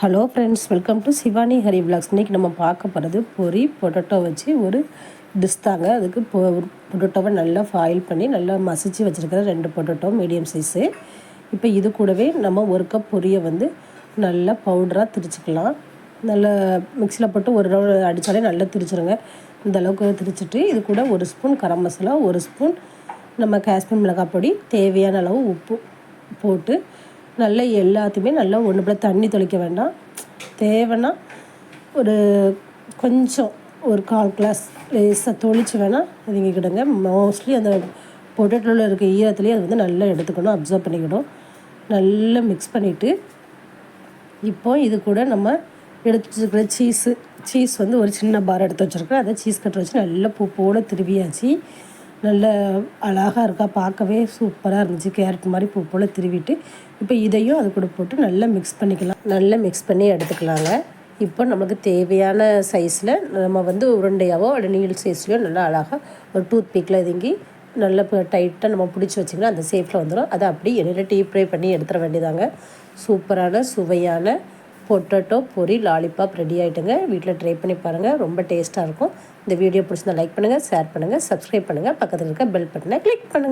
Hello friends welcome to Shivani Hari vlogs இன்றைக்கி நம்ம பார்க்க போகிறது பொரி பொட்டட்டோ வச்சு ஒரு டிஷ் தாங்க. அதுக்கு பொ பொட்டேட்டோவை நல்லா ஃபாயில் பண்ணி நல்லா மசிச்சு வச்சுருக்கிற ரெண்டு பொட்டட்டோ மீடியம் சைஸு இப்போ இது கூடவே நம்ம ஒரு கப் பொரியை வந்து நல்லா பவுடராக திரிச்சிக்கலாம். நல்லா மிக்சியில் போட்டு ஒரு ரவுண்ட் அடித்தாலே நல்லா திரிச்சிருங்க. இந்த அளவுக்கு திரிச்சிட்டு இது கூட ஒரு ஸ்பூன் கரம் மசாலா ஒரு ஸ்பூன் நம்ம காஷ்மீர் மிளகாய் பொடி தேவையான அளவு உப்பு போட்டு நல்லா எல்லாத்தையுமே நல்லா ஒன்று போல் தண்ணி தெளிக்க வேண்டாம். தேவைன்னா ஒரு கொஞ்சம் ஒரு கால் கிளாஸ் லேசாக தொளிச்சு வேணால் கிடுங்க. மோஸ்ட்லி அந்த பொட்டேட்டோவில் இருக்க ஈரத்துலேயே அது வந்து நல்லா எடுத்துக்கணும் அப்சர்வ் பண்ணிக்கணும். நல்லா மிக்ஸ் பண்ணிவிட்டு இப்போ இது கூட நம்ம எடுத்து வச்சுருக்கிற சீஸு சீஸ் வந்து ஒரு சின்ன பார் எடுத்து வச்சுருக்கேன். அதை சீஸ் கட்டர் வச்சு நல்லா பூ போட திருவியாச்சு. நல்ல அழகாக இருக்கா? பார்க்கவே சூப்பராக இருந்துச்சு. கேரட் மாதிரி பூ போல் திருவிட்டு. இப்போ இதையும் அது கூட போட்டு நல்லா மிக்ஸ் பண்ணிக்கலாம். நல்லா மிக்ஸ் பண்ணி எடுத்துக்கலாங்க. இப்போ நமக்கு தேவையான சைஸில் நம்ம வந்து உருண்டையாவோ இல்லை நீள் சைஸ்லையோ நல்லா அழகாக ஒரு டூத் பீக்கில் இதுங்கி நல்லா இப்போ டைட்டாக நம்ம பிடிச்சி வச்சிங்கன்னா அந்த சேஃபில் வந்துடும் அதை அப்படி எண்ணெயில் டீப் ஃப்ரை பண்ணி எடுத்துட வேண்டியதாங்க சூப்பரான சுவையான பொட்டேட்டோ பொரி லாலிபாப் ரெடி ஆகிட்டுங்க வீட்டில் ட்ரை பண்ணி பாருங்கள் ரொம்ப டேஸ்ட்டாக இருக்கும். இந்த வீடியோ பிடிச்சிருந்தா லைக் பண்ணுங்கள் ஷேர் பண்ணுங்கள் சப்ஸ்கிரைப் பண்ணுங்கள் பக்கத்தில் இருக்க பெல் பட்டனை கிளிக் பண்ணுங்கள்